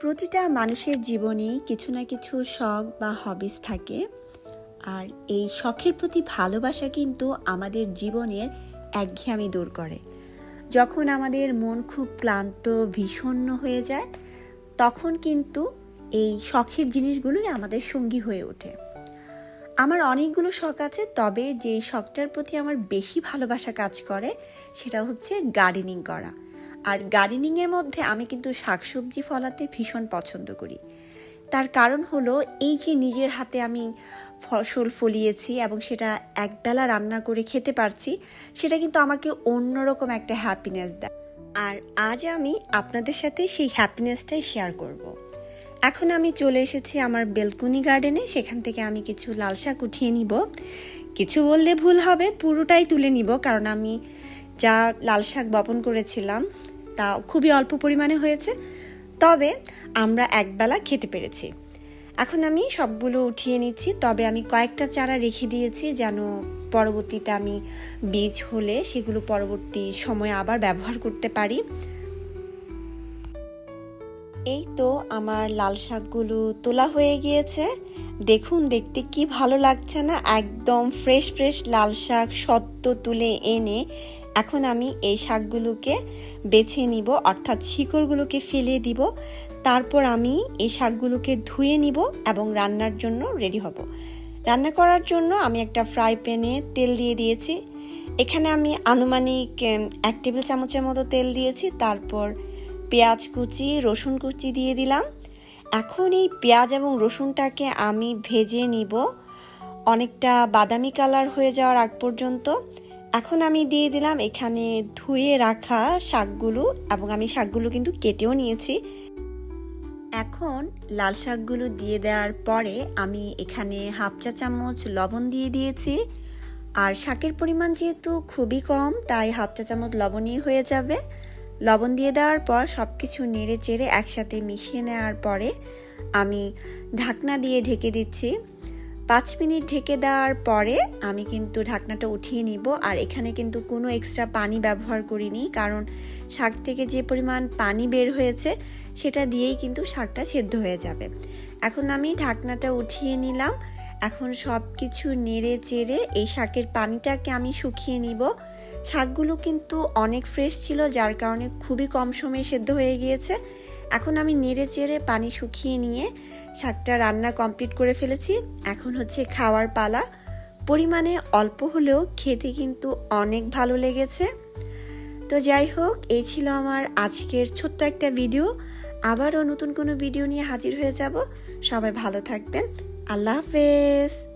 প্রতিটা মানুষের জীবনেই কিছু না কিছু শখ বা হবিস থাকে। আর এই শখের প্রতি ভালোবাসা কিন্তু আমাদের জীবনের একঘেয়ামি দূর করে। যখন আমাদের মন খুব ক্লান্ত ভীষণ্ণ হয়ে যায়, তখন কিন্তু এই শখের জিনিসগুলোই আমাদের সঙ্গী হয়ে ওঠে। আমার অনেকগুলো শখ আছে, তবে যে শখটার প্রতি আমার বেশি ভালোবাসা কাজ করে, সেটা হচ্ছে গার্ডেনিং করা। আর গার্ডেনিংয়ের মধ্যে আমি কিন্তু শাকসবজি ফলাতে ভীষণ পছন্দ করি। তার কারণ হলো, এই যে নিজের হাতে আমি ফসল ফলিয়েছি এবং সেটা একবেলা রান্না করে খেতে পারছি, সেটা কিন্তু আমাকে অন্যরকম একটা হ্যাপিনেস দেয়। আর আজ আমি আপনাদের সাথে সেই হ্যাপিনেসটাই শেয়ার করব। এখন আমি চলে এসেছি আমার বেলকুনি গার্ডেনে সেখান থেকে আমি কিছু লাল শাক উঠিয়ে নিব। কিছু বললে ভুল হবে, পুরোটাই তুলে নিব, কারণ আমি যা লাল শাক বপন করেছিলাম তা খুবই অল্প পরিমাণে হয়েছে। তবে আমরা একবেলা খেতে পেরেছি। এখন আমি সবগুলো উঠিয়ে নিচ্ছি। তবে আমি কয়েকটা চারা রেখে দিয়েছি যেন পরবর্তীতে আমি বীজ হলে সেগুলো পরবর্তী সময়ে আবার ব্যবহার করতে পারি। এই তো আমার লাল শাকগুলো তোলা হয়ে গিয়েছে। দেখুন, দেখতে কি ভালো লাগছে না? একদম ফ্রেশ ফ্রেশ লাল শাক সদ্য তুলে এনে এখন আমি এই শাকগুলোকে বেছে নিব, অর্থাৎ শিকড়গুলোকে ফেলে দিব। তারপর আমি এই শাকগুলোকে ধুয়ে নিব এবং রান্নার জন্য রেডি হব। রান্না করার জন্য আমি একটা ফ্রাই প্যানে তেল দিয়ে দিয়েছি। এখানে আমি আনুমানিক এক টেবিল চামচের মতো তেল দিয়েছি। তারপর পেঁয়াজ কুচি, রসুন কুচি দিয়ে দিলাম। এখন এই পেঁয়াজ এবং রসুনটাকে আমি ভেজে নিব। অনেকটা বাদামি কালার হয়ে যাওয়ার আগ পর্যন্ত। এখন আমি দিয়ে দিলাম এখানে ধুয়ে রাখা শাকগুলো এবং আমি শাকগুলো কিন্তু কেটেও নিয়েছি। এখন লাল শাকগুলো দিয়ে দেওয়ার পরে আমি এখানে হাফ চা চামচ লবণ দিয়ে দিয়েছি। আর শাকের পরিমাণ যেহেতু খুবই কম, তাই হাফ চা চামচ লবণই হয়ে যাবে। লবণ দিয়ে দেওয়ার পর সব কিছু নেড়ে চেড়ে একসাথে মিশিয়ে নেওয়ার পরে আমি ঢাকনা দিয়ে ঢেকে দিচ্ছি। পাঁচ মিনিট ঢেকে দেওয়ার পরে আমি কিন্তু ঢাকনাটা উঠিয়ে নিব। আর এখানে কিন্তু কোনো এক্সট্রা পানি ব্যবহার করিনি, কারণ শাক থেকে যে পরিমাণ পানি বের হয়েছে, সেটা দিয়েই কিন্তু শাকটা সেদ্ধ হয়ে যাবে। এখন আমি ঢাকনাটা উঠিয়ে নিলাম। এখন সব কিছু নেড়ে চেড়ে এই শাকের পানিটাকে আমি শুকিয়ে নিব। শাকগুলো কিন্তু অনেক ফ্রেশ ছিল, যার কারণে খুবই কম সময়ে সেদ্ধ হয়ে গিয়েছে। এখন আমি নেড়ে চেড়ে পানি শুকিয়ে নিয়ে শাকটা রান্না কমপ্লিট করে ফেলেছি। এখন হচ্ছে খাওয়ার পালা। পরিমাণে অল্প হলেও খেতে কিন্তু অনেক ভালো লেগেছে। তো যাই হোক, এই ছিল আমার আজকের ছোট্ট একটা ভিডিও। আবারও নতুন কোনো ভিডিও নিয়ে হাজির হয়ে যাব। সবাই ভালো থাকবেন। আল্লাহ হাফেজ।